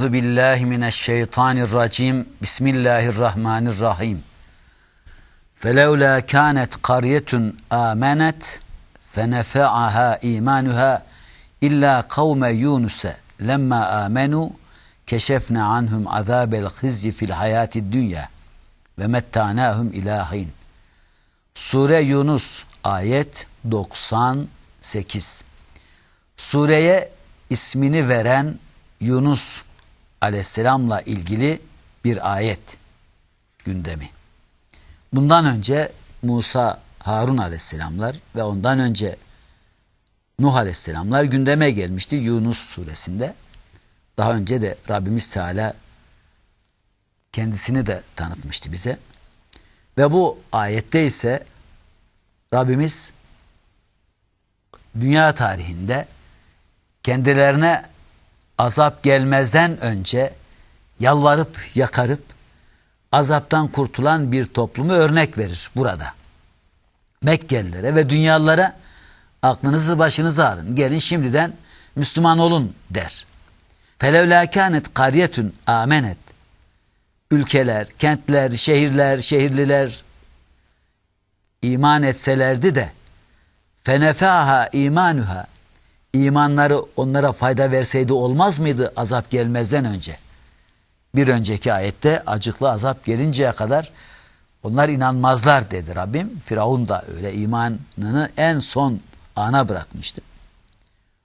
Euzu billahi mineşşeytanirracim. Bismillahirrahmanirrahim. Felevla kanet qaryetun amenet fenefa'aha imanuha illa kavme Yunus lemma amenu keşefna anhum azabel hizyi fil hayatid dünya ve mettanahum ilahin. Sure Yunus ayet 98. Sureye ismini veren Yunus aleyhisselamla ilgili bir ayet gündemi. Bundan önce Musa, Harun aleyhisselamlar ve ondan önce Nuh aleyhisselamlar gündeme gelmişti Yunus suresinde. Daha önce de Rabbimiz Teala kendisini de tanıtmıştı bize. Ve bu ayette ise Rabbimiz dünya tarihinde kendilerine azap gelmezden önce yalvarıp yakarıp azaptan kurtulan bir toplumu örnek verir burada. Mekkelilere ve dünyalara aklınızı başınıza alın. Gelin şimdiden Müslüman olun der. Felevlâ kânet karyetun amenet. Ülkeler, kentler, şehirler, şehirliler iman etselerdi de fenefâha imanuha imanları onlara fayda verseydi olmaz mıydı azap gelmezden önce? Bir önceki ayette acıklı azap gelinceye kadar onlar inanmazlar dedi Rabbim. Firavun da öyle imanını en son ana bırakmıştı.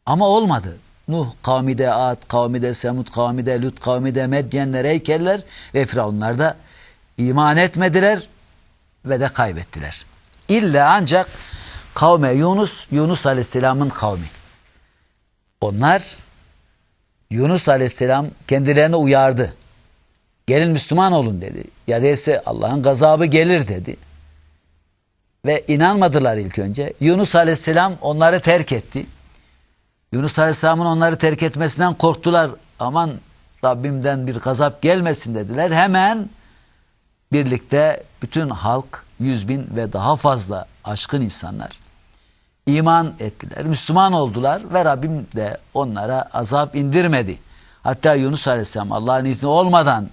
Ama olmadı. Nuh kavmi de Ad, kavmi de Semud, kavmi de Lut, kavmi de Medyenler, heykeller ve Firavunlar da iman etmediler ve de kaybettiler. İlla ancak kavme Yunus, Yunus Aleyhisselam'ın kavmi. Onlar Yunus Aleyhisselam kendilerine uyardı. Gelin Müslüman olun dedi. Ya değilse Allah'ın gazabı gelir dedi. Ve inanmadılar ilk önce. Yunus Aleyhisselam onları terk etti. Yunus Aleyhisselam'ın onları terk etmesinden korktular. Aman Rabbimden bir gazap gelmesin dediler. Hemen birlikte bütün halk yüz bin ve daha fazla aşkın insanlar iman ettiler. Müslüman oldular ve Rabbim de onlara azap indirmedi. Hatta Yunus Aleyhisselam Allah'ın izni olmadan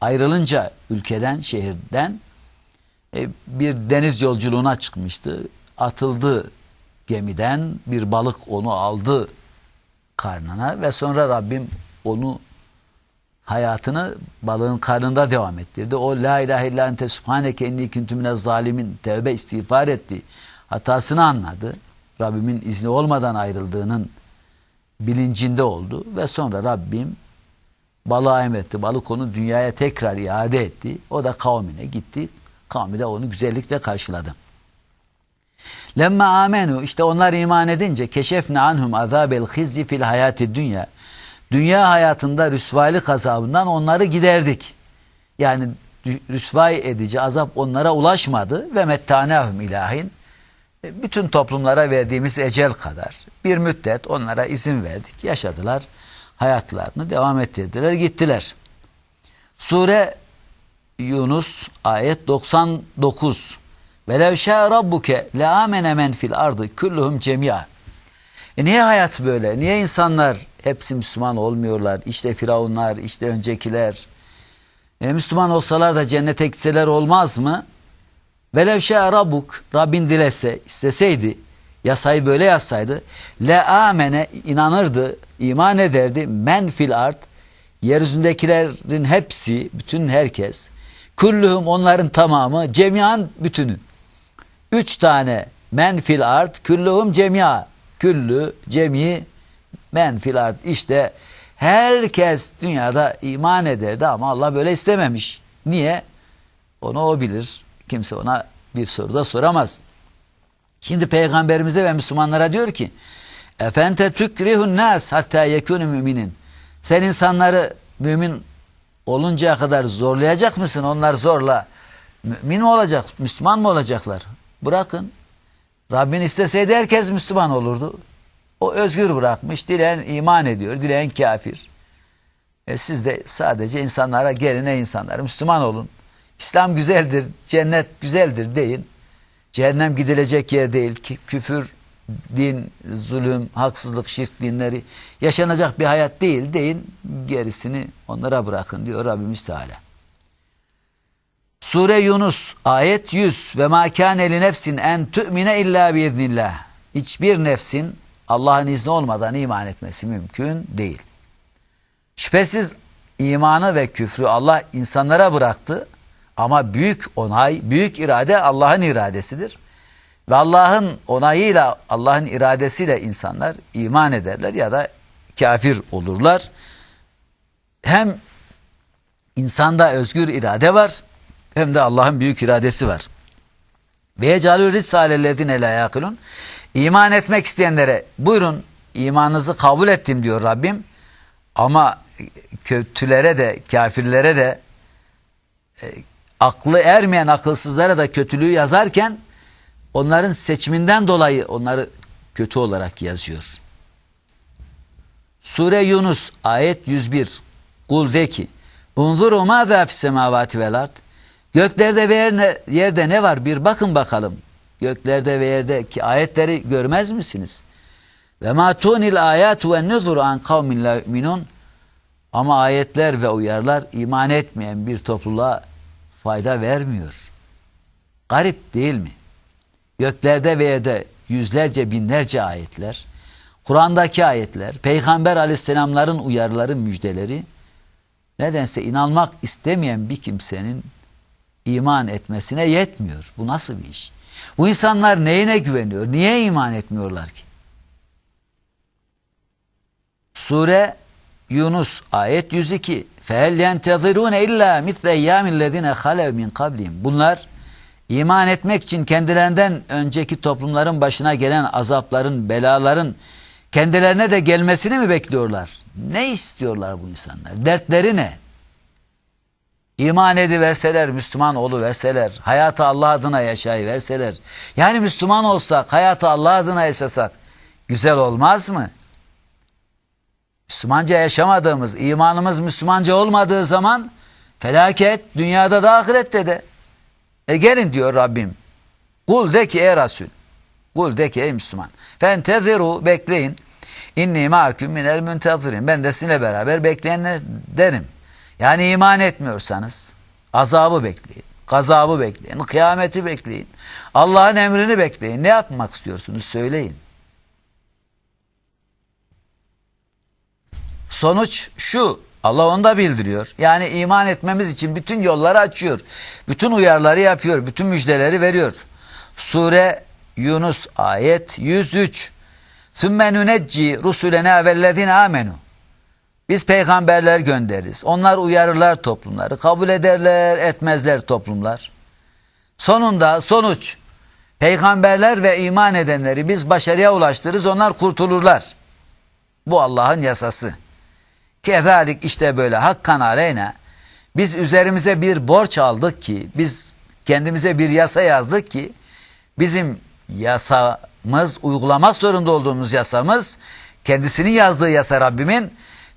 ayrılınca ülkeden, şehirden e, bir deniz yolculuğuna çıkmıştı. Atıldı gemiden bir balık onu aldı karnına ve sonra Rabbim onu hayatını balığın karnında devam ettirdi. O la ilahe illa ente subhaneke inni kuntu zalimin tevbe istiğfar etti. Hatasını anladı. Rabbimin izni olmadan ayrıldığının bilincinde oldu ve sonra Rabbim balığa emretti. Balık onu dünyaya tekrar iade etti. O da kavmine gitti. Kavmi de onu güzellikle karşıladı. Lemme amenu işte onlar iman edince keşefne anhum azabel hizzi fil hayati dünya. Dünya hayatında rüsvaylık azabından onları giderdik. Yani rüsvay edici azap onlara ulaşmadı ve mettanehum ilahin bütün toplumlara verdiğimiz ecel kadar bir müddet onlara izin verdik. Yaşadılar. Hayatlarını devam ettirdiler. Gittiler. Sure Yunus ayet 99 Velev şâ rabbuke le amene men fil ardı kulluhum cemia. E niye hayat böyle? Niye insanlar hepsi Müslüman olmuyorlar? İşte firavunlar, işte öncekiler. E Müslüman olsalar da cennete gitseler olmaz mı? Velev şe'a rabbuk Rabbin dilese isteseydi yasayı böyle yazsaydı le amene inanırdı iman ederdi men fil art yeryüzündekilerin hepsi bütün herkes kulluhum onların tamamı cemiyan bütünü. Üç tane men fil art kulluhum cemia küllü cemi men fil art işte herkes dünyada iman ederdi ama Allah böyle istememiş. Niye? Onu o bilir Kimse ona bir soru da soramaz. Şimdi peygamberimize ve Müslümanlara diyor ki Efente tükrihun nas hatta yekunu müminin. Sen insanları mümin oluncaya kadar zorlayacak mısın? Onlar zorla mümin mi olacak, Müslüman mı olacaklar? Bırakın. Rabbin isteseydi herkes Müslüman olurdu. O özgür bırakmış. Dileyen iman ediyor, dileyen kafir. E siz de sadece insanlara gelin insanlar Müslüman olun. İslam güzeldir, cennet güzeldir deyin. Cehennem gidilecek yer değil. Küfür din, zulüm, haksızlık, şirk dinleri yaşanacak bir hayat değil deyin. Gerisini onlara bırakın diyor Rabbimiz Teala. Sure Yunus ayet 100 ve ma kâne li nefsin en tu'mine illa biiznillah. Hiçbir nefsin Allah'ın izni olmadan iman etmesi mümkün değil. Şüphesiz imanı ve küfrü Allah insanlara bıraktı ama büyük onay, büyük irade Allah'ın iradesidir. Ve Allah'ın onayıyla, Allah'ın iradesiyle insanlar iman ederler ya da kafir olurlar. Hem insanda özgür irade var hem de Allah'ın büyük iradesi var. Ve yecalü risalellezine la yakilun. İman etmek isteyenlere buyurun imanınızı kabul ettim diyor Rabbim. Ama kötülere de kafirlere de e, aklı ermeyen akılsızlara da kötülüğü yazarken onların seçiminden dolayı onları kötü olarak yazıyor. Sure Yunus ayet 101 Kul de ki Unzuru mâzâ fissemâvâti vel ard Göklerde ve yerde, ne var bir bakın bakalım. Göklerde ve yerdeki ayetleri görmez misiniz? Ve ma tunil ayatu ve nuzur an kavmin la. Ama ayetler ve uyarlar iman etmeyen bir topluluğa fayda vermiyor. Garip değil mi? Göklerde ve yerde yüzlerce binlerce ayetler, Kur'an'daki ayetler, Peygamber aleyhisselamların uyarıları, müjdeleri, nedense inanmak istemeyen bir kimsenin iman etmesine yetmiyor. Bu nasıl bir iş? Bu insanlar neyine güveniyor? Niye iman etmiyorlar ki? Sure Yunus ayet 102 فَهَلْ يَنْتَظِرُونَ اِلَّا مِثْلَ اَيَّامِ الَّذِينَ خَلَوْ مِنْ قَبْلِهِمْ Bunlar iman etmek için kendilerinden önceki toplumların başına gelen azapların, belaların kendilerine de gelmesini mi bekliyorlar? Ne istiyorlar bu insanlar? Dertleri ne? İman ediverseler, Müslüman verseler, hayatı Allah adına yaşayıverseler. Yani Müslüman olsak, hayatı Allah adına yaşasak güzel olmaz mı? Müslümanca yaşamadığımız, imanımız Müslümanca olmadığı zaman felaket dünyada da ahirette de. E gelin diyor Rabbim. Kul de ki ey Resul. Kul de ki ey Müslüman. Fenteziru bekleyin. İnni ma'küm minel müntezirin. Ben de sizinle beraber bekleyenler derim. Yani iman etmiyorsanız azabı bekleyin. Gazabı bekleyin. Kıyameti bekleyin. Allah'ın emrini bekleyin. Ne yapmak istiyorsunuz söyleyin. Sonuç şu. Allah onu da bildiriyor. Yani iman etmemiz için bütün yolları açıyor. Bütün uyarları yapıyor. Bütün müjdeleri veriyor. Sure Yunus ayet 103. Sümme nünecci rusulene vellezine amenu. Biz peygamberler göndeririz. Onlar uyarırlar toplumları. Kabul ederler, etmezler toplumlar. Sonunda sonuç peygamberler ve iman edenleri biz başarıya ulaştırırız. Onlar kurtulurlar. Bu Allah'ın yasası. Kezalik işte böyle hakkan aleyna. Biz üzerimize bir borç aldık ki, biz kendimize bir yasa yazdık ki, bizim yasamız, uygulamak zorunda olduğumuz yasamız, kendisinin yazdığı yasa Rabbimin,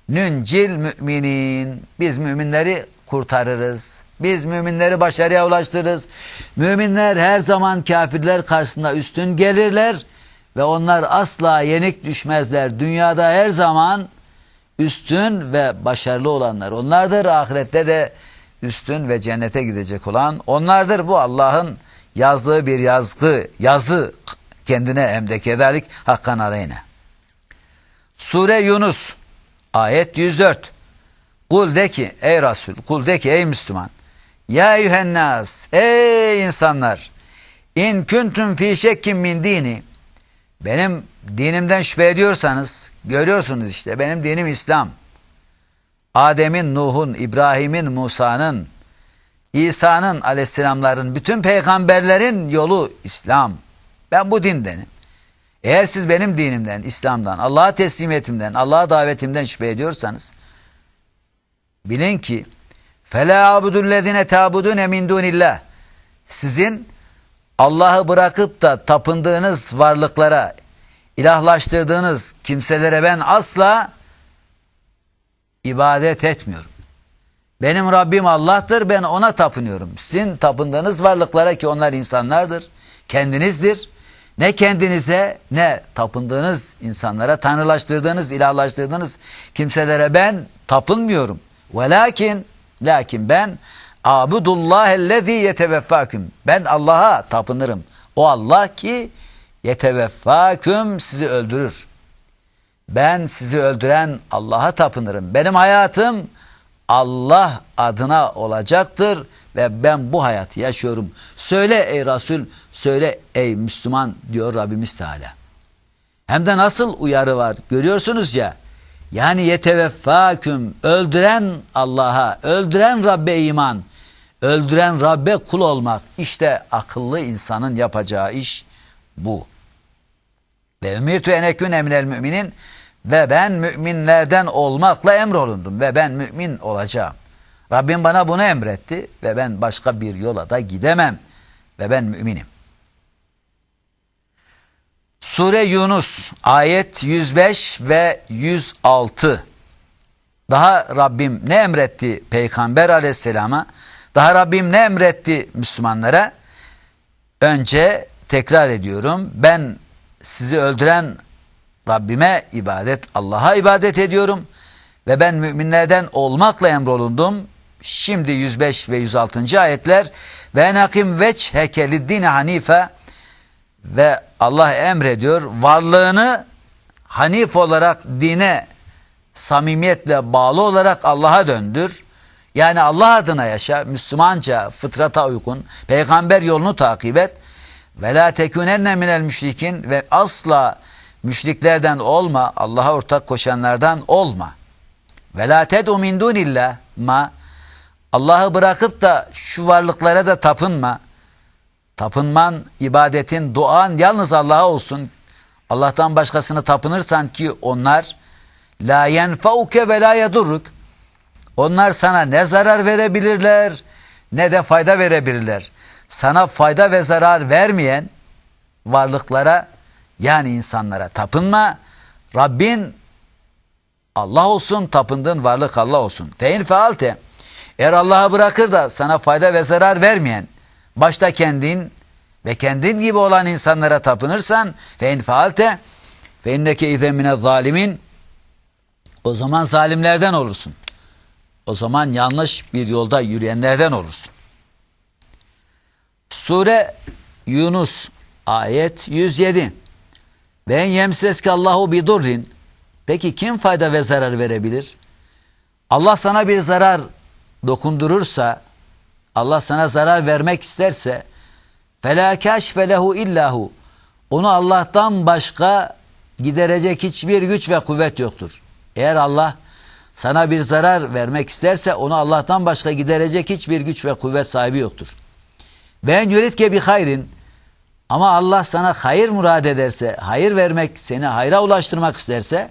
nüncil müminin, biz müminleri kurtarırız. Biz müminleri başarıya ulaştırırız. Müminler her zaman kafirler karşısında üstün gelirler ve onlar asla yenik düşmezler. Dünyada her zaman üstün ve başarılı olanlar onlardır. Ahirette de üstün ve cennete gidecek olan onlardır. Bu Allah'ın yazdığı bir yazgı, yazı kendine hem de kederlik hakkan aleyhine. Sure Yunus ayet 104 Kul de ki ey Resul, kul de ki ey Müslüman Ya eyyühennas ey insanlar in kuntum fi şekkin min dini benim dinimden şüphe ediyorsanız görüyorsunuz işte benim dinim İslam. Adem'in, Nuh'un, İbrahim'in, Musa'nın, İsa'nın aleyhisselamların, bütün peygamberlerin yolu İslam. Ben bu dindenim. Eğer siz benim dinimden, İslam'dan, Allah'a teslimiyetimden, Allah'a davetimden şüphe ediyorsanız bilin ki فَلَا عَبُدُ الَّذِينَ تَعْبُدُونَ مِنْ دُونِ اللّٰهِ Sizin Allah'ı bırakıp da tapındığınız varlıklara, ilahlaştırdığınız kimselere ben asla ibadet etmiyorum. Benim Rabbim Allah'tır ben ona tapınıyorum. Sizin tapındığınız varlıklara ki onlar insanlardır, kendinizdir. Ne kendinize ne tapındığınız insanlara, tanrılaştırdığınız, ilahlaştırdığınız kimselere ben tapınmıyorum. Velakin, lakin ben abudullahellezî yeteveffâküm. Ben Allah'a tapınırım. O Allah ki yeteveffâküm sizi öldürür. Ben sizi öldüren Allah'a tapınırım. Benim hayatım Allah adına olacaktır ve ben bu hayatı yaşıyorum. Söyle ey Resul, söyle ey Müslüman diyor Rabbimiz Teala. Hem de nasıl uyarı var görüyorsunuz ya. Yani yeteveffaküm öldüren Allah'a, öldüren Rabbe iman, öldüren Rabbe kul olmak. İşte akıllı insanın yapacağı iş bu. Ve ümirtü enekün emnel müminin ve ben müminlerden olmakla emrolundum ve ben mümin olacağım. Rabbim bana bunu emretti ve ben başka bir yola da gidemem ve ben müminim. Sure Yunus ayet 105 ve 106. Daha Rabbim ne emretti Peygamber aleyhisselama? Daha Rabbim ne emretti Müslümanlara? Önce tekrar ediyorum. Ben sizi öldüren Rabbime ibadet, Allah'a ibadet ediyorum ve ben müminlerden olmakla emrolundum. Şimdi 105 ve 106. ayetler ve nakim veçheke liddine hanife ve Allah emrediyor varlığını hanif olarak dine samimiyetle bağlı olarak Allah'a döndür. Yani Allah adına yaşa, Müslümanca, fıtrata uygun, peygamber yolunu takip et. Ve la tekunenne minel müşrikin ve asla müşriklerden olma, Allah'a ortak koşanlardan olma. Ve la ted'u min dunillah ma Allah'ı bırakıp da şu varlıklara da tapınma. Tapınman, ibadetin, duan yalnız Allah'a olsun. Allah'tan başkasını tapınırsan ki onlar la yenfauke ve la yedurruk. Onlar sana ne zarar verebilirler ne de fayda verebilirler. Sana fayda ve zarar vermeyen varlıklara yani insanlara tapınma. Rabbin Allah olsun, tapındığın varlık Allah olsun. Fein fealte. Eğer Allah'ı bırakır da sana fayda ve zarar vermeyen, başta kendin ve kendin gibi olan insanlara tapınırsan fein fealte fe inneke izemine zalimin o zaman zalimlerden olursun. O zaman yanlış bir yolda yürüyenlerden olursun. Sure Yunus ayet 107. Ben yemseske Allahu bidurrin. Peki kim fayda ve zarar verebilir? Allah sana bir zarar dokundurursa, Allah sana zarar vermek isterse, فَلَا كَشْفَ لَهُ illahu. Onu Allah'tan başka giderecek hiçbir güç ve kuvvet yoktur. Eğer Allah sana bir zarar vermek isterse onu Allah'tan başka giderecek hiçbir güç ve kuvvet sahibi yoktur. Ben yuritke bir hayrin ama Allah sana hayır murad ederse, hayır vermek, seni hayra ulaştırmak isterse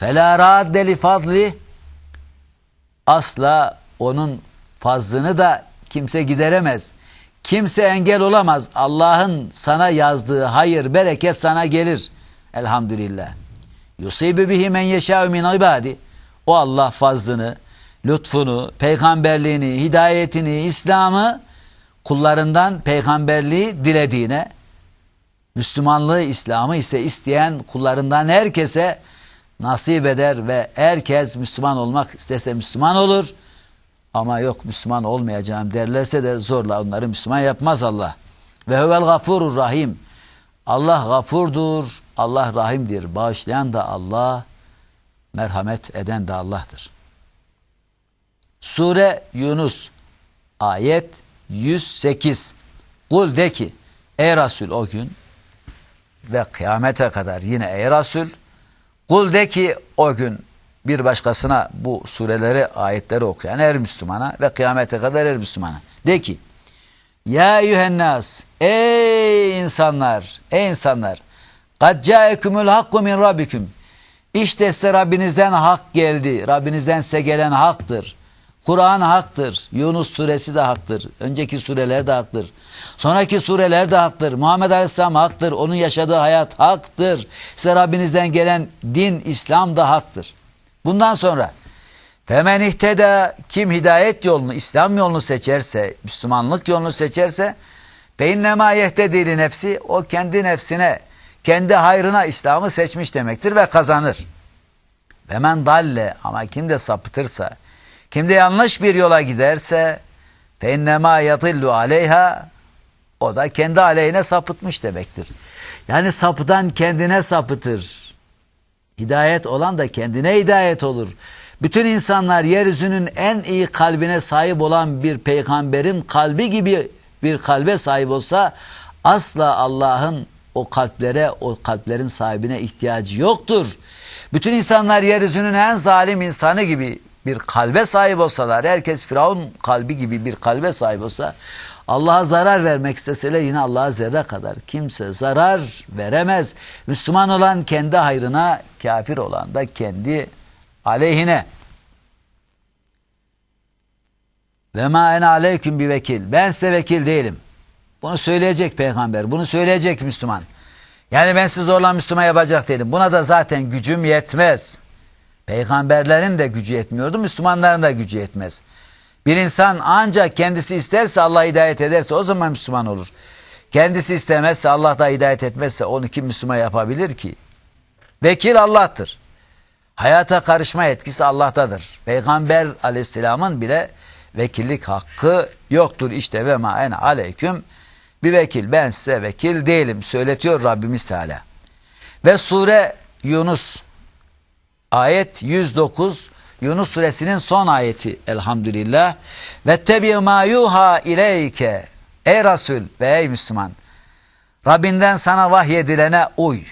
فَلَا رَادَّ لِفَضْلِ Asla onun fazlını da kimse gideremez. Kimse engel olamaz. Allah'ın sana yazdığı hayır, bereket sana gelir. Elhamdülillah. Yusibu bihi men yeşâ'u min ibadi. o Allah fazlını, lütfunu, peygamberliğini, hidayetini, İslam'ı kullarından peygamberliği dilediğine, Müslümanlığı, İslam'ı ise isteyen kullarından herkese nasip eder ve herkes Müslüman olmak istese Müslüman olur. Ama yok Müslüman olmayacağım derlerse de zorla onları Müslüman yapmaz Allah. Ve huvel gafurur rahim. Allah gafurdur, Allah rahimdir. Bağışlayan da Allah, merhamet eden de Allah'tır. Sure Yunus ayet 108. Kul de ki ey Resul o gün ve kıyamete kadar yine ey Resul kul de ki o gün bir başkasına bu sureleri ayetleri okuyan her Müslümana ve kıyamete kadar her Müslümana de ki ya eyyühennas ey insanlar ey insanlar kad caekumul hakku min rabbikum işte size Rabbinizden hak geldi. Rabbinizden size gelen haktır. Kur'an haktır. Yunus suresi de haktır. Önceki sureler de haktır. Sonraki sureler de haktır. Muhammed Aleyhisselam haktır. Onun yaşadığı hayat haktır. Size Rabbinizden gelen din, İslam da haktır. Bundan sonra Femen ihteda kim hidayet yolunu, İslam yolunu seçerse, Müslümanlık yolunu seçerse Fe innema yehtedi nefsi o kendi nefsine, kendi hayrına İslam'ı seçmiş demektir ve kazanır. Ve men dalle ama kim de sapıtırsa, kim de yanlış bir yola giderse fe innema yadillu aleyha o da kendi aleyhine sapıtmış demektir. Yani sapıtan kendine sapıtır. Hidayet olan da kendine hidayet olur. Bütün insanlar yeryüzünün en iyi kalbine sahip olan bir peygamberin kalbi gibi bir kalbe sahip olsa asla Allah'ın o kalplere, o kalplerin sahibine ihtiyacı yoktur. Bütün insanlar yeryüzünün en zalim insanı gibi bir kalbe sahip olsalar, herkes Firavun kalbi gibi bir kalbe sahip olsa, Allah'a zarar vermek isteseler yine Allah'a zerre kadar kimse zarar veremez. Müslüman olan kendi hayrına, kafir olan da kendi aleyhine. Ve ma ene aleyküm bir vekil. Ben size vekil değilim. Bunu söyleyecek peygamber. Bunu söyleyecek Müslüman. Yani ben sizi zorla Müslüman yapacak değilim. Buna da zaten gücüm yetmez. Peygamberlerin de gücü yetmiyordu. Müslümanların da gücü yetmez. Bir insan ancak kendisi isterse Allah hidayet ederse o zaman Müslüman olur. Kendisi istemezse Allah da hidayet etmezse onu kim Müslüman yapabilir ki? Vekil Allah'tır. Hayata karışma etkisi Allah'tadır. Peygamber aleyhisselamın bile vekillik hakkı yoktur. İşte ve ma en aleyküm bir vekil. Ben size vekil değilim. Söyletiyor Rabbimiz Teala. Ve sure Yunus ayet 109 Yunus suresinin son ayeti elhamdülillah. Ve tebi ma yuha ileyke ey Resul ve ey Müslüman. Rabbinden sana vahyedilene uy.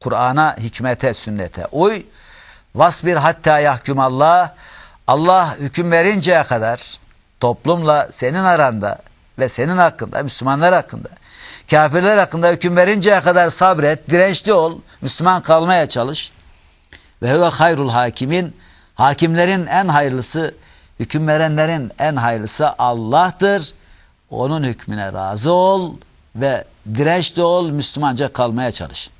Kur'an'a, hikmete, sünnete uy. Vasbir hatta yahkum Allah. Allah hüküm verinceye kadar toplumla senin aranda ve senin hakkında, Müslümanlar hakkında, kafirler hakkında hüküm verinceye kadar sabret, dirençli ol, Müslüman kalmaya çalış. Ve huve hayrul hakimin, hakimlerin en hayırlısı, hüküm verenlerin en hayırlısı Allah'tır. Onun hükmüne razı ol ve dirençli ol, Müslümanca kalmaya çalış.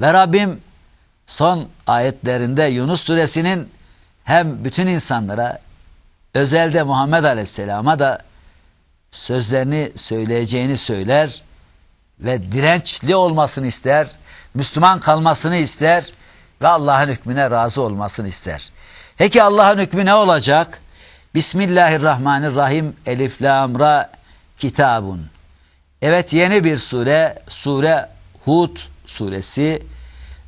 Ve Rabbim son ayetlerinde Yunus suresinin hem bütün insanlara özelde Muhammed Aleyhisselam'a da sözlerini söyleyeceğini söyler ve dirençli olmasını ister, Müslüman kalmasını ister ve Allah'ın hükmüne razı olmasını ister. Peki Allah'ın hükmü ne olacak? Bismillahirrahmanirrahim Elif Lam Kitabun. Evet yeni bir sure, sure Hud suresi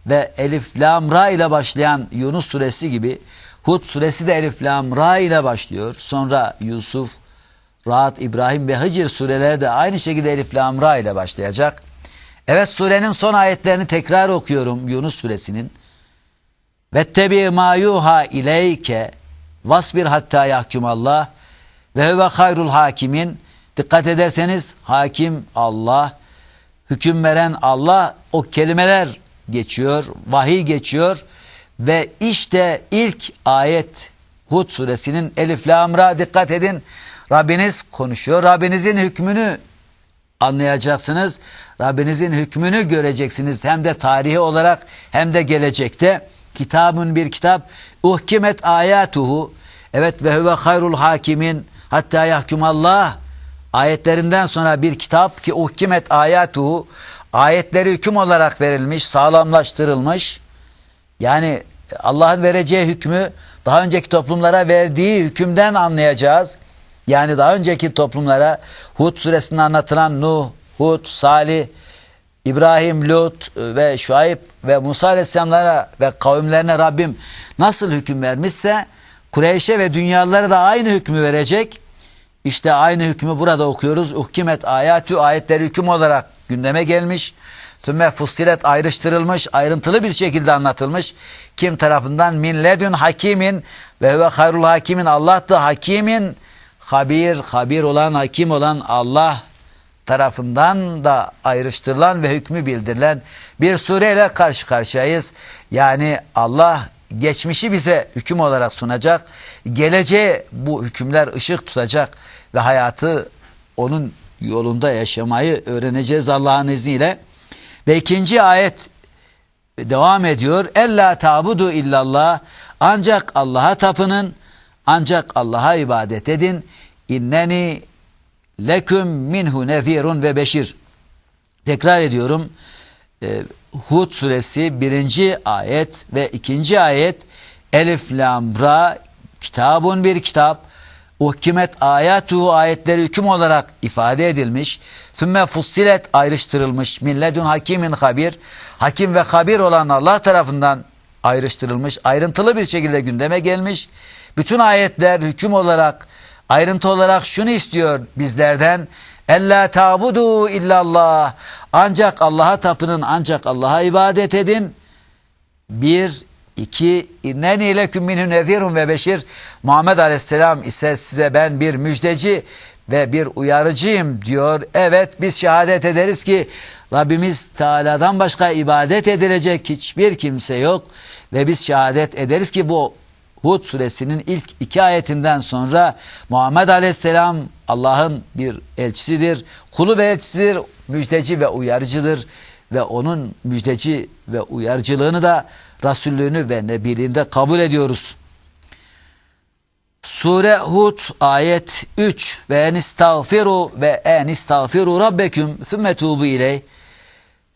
ve Elif Lam ile başlayan Yunus suresi gibi Hud suresi de Elif Lam Ra ile başlıyor. Sonra Yusuf, Rahat, İbrahim ve Hicr sureleri de aynı şekilde Elif Lam Ra ile başlayacak. Evet surenin son ayetlerini tekrar okuyorum Yunus suresinin. Vettebi ma yuha ileyke vasbir hatta yahkum Allah ve huve hayrul hakimin. Dikkat ederseniz hakim Allah, hüküm veren Allah o kelimeler geçiyor, vahiy geçiyor ve işte ilk ayet Hud suresinin Elif Lamra dikkat edin. Rabbiniz konuşuyor. Rabbinizin hükmünü anlayacaksınız. Rabbinizin hükmünü göreceksiniz. Hem de tarihi olarak hem de gelecekte. Kitabın bir kitap. Uhkimet ayatuhu. Evet ve huve hayrul hakimin. Hatta yahkumallah. Ayetlerinden sonra bir kitap ki uhkimet ayatuhu. Ayetleri hüküm olarak verilmiş, sağlamlaştırılmış. Yani Allah'ın vereceği hükmü daha önceki toplumlara verdiği hükümden anlayacağız. Yani daha önceki toplumlara Hud suresinde anlatılan Nuh, Hud, Salih, İbrahim, Lut ve Şuayb ve Musa aleyhisselamlara ve kavimlerine Rabbim nasıl hüküm vermişse Kureyş'e ve dünyalara da aynı hükmü verecek. İşte aynı hükmü burada okuyoruz. Uhkimet ayatü ayetleri hüküm olarak gündeme gelmiş. Tümme fussilet ayrıştırılmış, ayrıntılı bir şekilde anlatılmış. Kim tarafından min ledün hakimin ve ve hayrul hakimin Allah hakimin habir, habir olan, hakim olan Allah tarafından da ayrıştırılan ve hükmü bildirilen bir sureyle karşı karşıyayız. Yani Allah geçmişi bize hüküm olarak sunacak. Geleceğe bu hükümler ışık tutacak ve hayatı onun yolunda yaşamayı öğreneceğiz Allah'ın izniyle. Ve ikinci ayet devam ediyor. Ella tabudu illallah. Ancak Allah'a tapının, ancak Allah'a ibadet edin. İnneni leküm minhu nezirun ve beşir. Tekrar ediyorum. Ee, Hud suresi birinci ayet ve ikinci ayet Elif lam ra kitabun bir kitap uhkimet ayatuhu ayetleri hüküm olarak ifade edilmiş. Sümme fussilet ayrıştırılmış. Milledun hakimin habir. Hakim ve habir olan Allah tarafından ayrıştırılmış. Ayrıntılı bir şekilde gündeme gelmiş. Bütün ayetler hüküm olarak ayrıntı olarak şunu istiyor bizlerden. Ella tabudu illallah. Ancak Allah'a tapının, ancak Allah'a ibadet edin. Bir, iki, inneni ileküm minhu nezirun ve beşir. Muhammed Aleyhisselam ise size ben bir müjdeci ve bir uyarıcıyım diyor. Evet biz şehadet ederiz ki Rabbimiz Teala'dan başka ibadet edilecek hiçbir kimse yok. Ve biz şehadet ederiz ki bu Hud suresinin ilk iki ayetinden sonra Muhammed Aleyhisselam Allah'ın bir elçisidir. Kulu ve elçisidir, müjdeci ve uyarıcıdır. Ve onun müjdeci ve uyarıcılığını da Resullüğünü ve Nebiliğinde kabul ediyoruz. Sure Hud ayet 3 ve enistağfiru ve enistağfiru rabbeküm sümme tuğbu iley.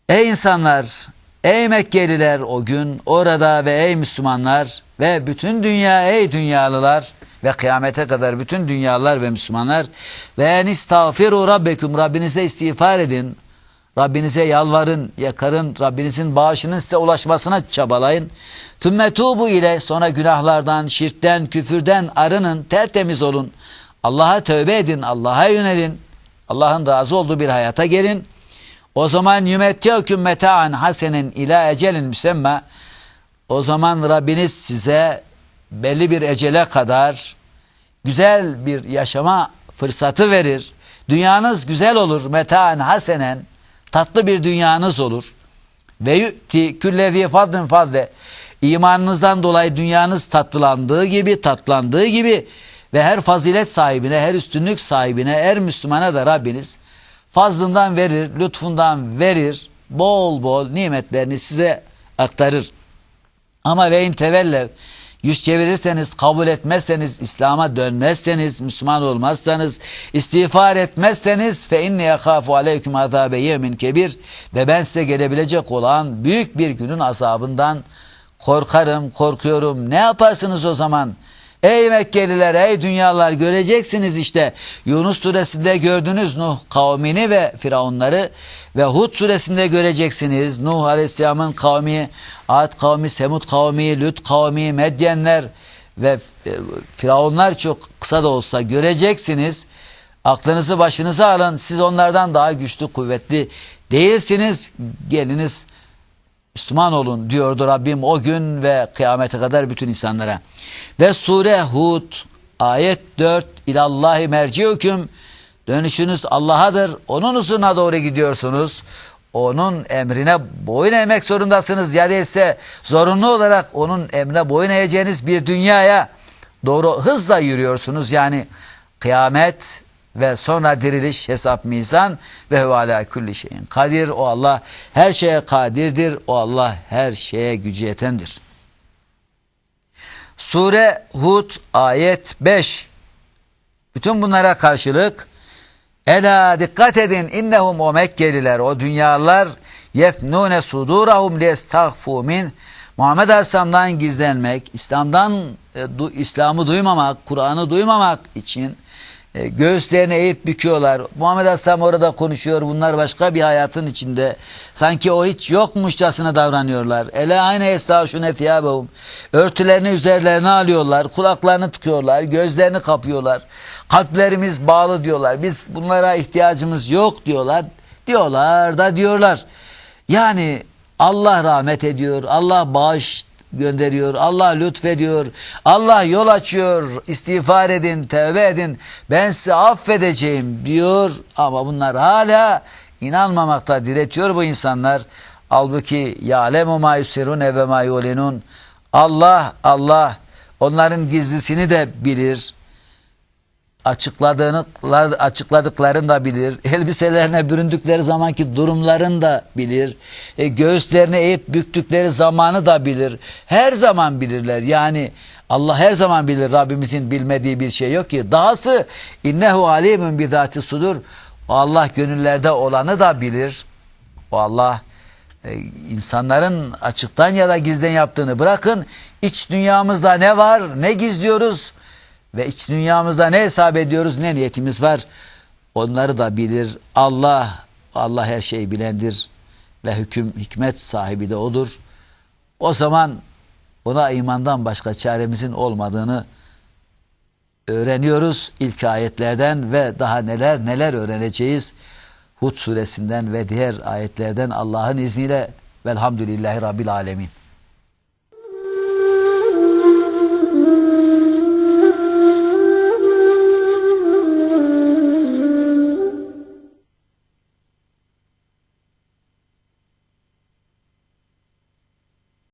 Ey insanlar, ey Mekkeliler o gün orada ve ey Müslümanlar ve bütün dünya ey dünyalılar ve kıyamete kadar bütün dünyalılar ve Müslümanlar ve enistağfiru rabbeküm Rabbinize istiğfar edin. Rabbinize yalvarın, yakarın, Rabbinizin bağışının size ulaşmasına çabalayın. Tümme tuğbu ile sonra günahlardan, şirkten, küfürden arının, tertemiz olun. Allah'a tövbe edin, Allah'a yönelin. Allah'ın razı olduğu bir hayata gelin. O zaman yümettiyeküm meta'an hasenen ila ecelin müsemme. O zaman Rabbiniz size belli bir ecele kadar güzel bir yaşama fırsatı verir. Dünyanız güzel olur meta'an hasenen tatlı bir dünyanız olur. Ve yu'ti küllezi fadlin fadle imanınızdan dolayı dünyanız tatlılandığı gibi tatlandığı gibi ve her fazilet sahibine her üstünlük sahibine her Müslümana da Rabbiniz fazlından verir lütfundan verir bol bol nimetlerini size aktarır. Ama ve in tevellev yüz çevirirseniz, kabul etmezseniz, İslam'a dönmezseniz, Müslüman olmazsanız, istiğfar etmezseniz fe inni yekhafu aleyküm azabe yemin kebir ve ben size gelebilecek olan büyük bir günün azabından korkarım, korkuyorum. Ne yaparsınız o zaman? Ey Mekkeliler, ey dünyalar göreceksiniz işte Yunus suresinde gördünüz Nuh kavmini ve firavunları ve Hud suresinde göreceksiniz Nuh aleyhisselamın kavmi, Ad kavmi, Semud kavmi, Lüt kavmi, Medyenler ve e, firavunlar çok kısa da olsa göreceksiniz. Aklınızı başınıza alın. Siz onlardan daha güçlü, kuvvetli değilsiniz. Geliniz Müslüman olun diyordu Rabbim o gün ve kıyamete kadar bütün insanlara. Ve sure Hud ayet 4 ilallahi merciüküm dönüşünüz Allah'adır. Onun huzuruna doğru gidiyorsunuz. Onun emrine boyun eğmek zorundasınız. Ya değilse zorunlu olarak onun emrine boyun eğeceğiniz bir dünyaya doğru hızla yürüyorsunuz. Yani kıyamet ve sonra diriliş, hesap, mizan ve huvala külli şeyin kadir. O Allah her şeye kadirdir. O Allah her şeye gücü yetendir. Sure Hud ayet 5. Bütün bunlara karşılık Ela dikkat edin innehum o Mekkeliler o dünyalar yetnune sudurahum liyestagfu min Muhammed Aleyhisselam'dan gizlenmek, İslam'dan e, İslam'ı duymamak, Kur'an'ı duymamak için göğüslerini eğip büküyorlar. Muhammed Aleyhisselam orada konuşuyor. Bunlar başka bir hayatın içinde. Sanki o hiç yokmuşçasına davranıyorlar. Ele aynı estağşune thiyabehum. Örtülerini üzerlerine alıyorlar. Kulaklarını tıkıyorlar. Gözlerini kapıyorlar. Kalplerimiz bağlı diyorlar. Biz bunlara ihtiyacımız yok diyorlar. Diyorlar da diyorlar. Yani Allah rahmet ediyor. Allah bağış gönderiyor. Allah lütfediyor. Allah yol açıyor. İstiğfar edin, tevbe edin. Ben sizi affedeceğim diyor. Ama bunlar hala inanmamakta diretiyor bu insanlar. Halbuki ya'lemu ma yusirun ve ma. Allah Allah onların gizlisini de bilir. Açıkladığını açıkladıklarını da bilir. Elbiselerine büründükleri zamanki durumlarını da bilir. E, göğüslerini eğip büktükleri zamanı da bilir. Her zaman bilirler. Yani Allah her zaman bilir. Rabbimizin bilmediği bir şey yok ki. Dahası innehu alimun bi zati sudur. O Allah gönüllerde olanı da bilir. O Allah e, insanların açıktan ya da gizden yaptığını bırakın. İç dünyamızda ne var, ne gizliyoruz ve iç dünyamızda ne hesap ediyoruz, ne niyetimiz var. Onları da bilir. Allah, Allah her şeyi bilendir ve hüküm, hikmet sahibi de odur. O zaman ona imandan başka çaremizin olmadığını öğreniyoruz ilk ayetlerden ve daha neler neler öğreneceğiz. Hud suresinden ve diğer ayetlerden Allah'ın izniyle velhamdülillahi rabbil alemin.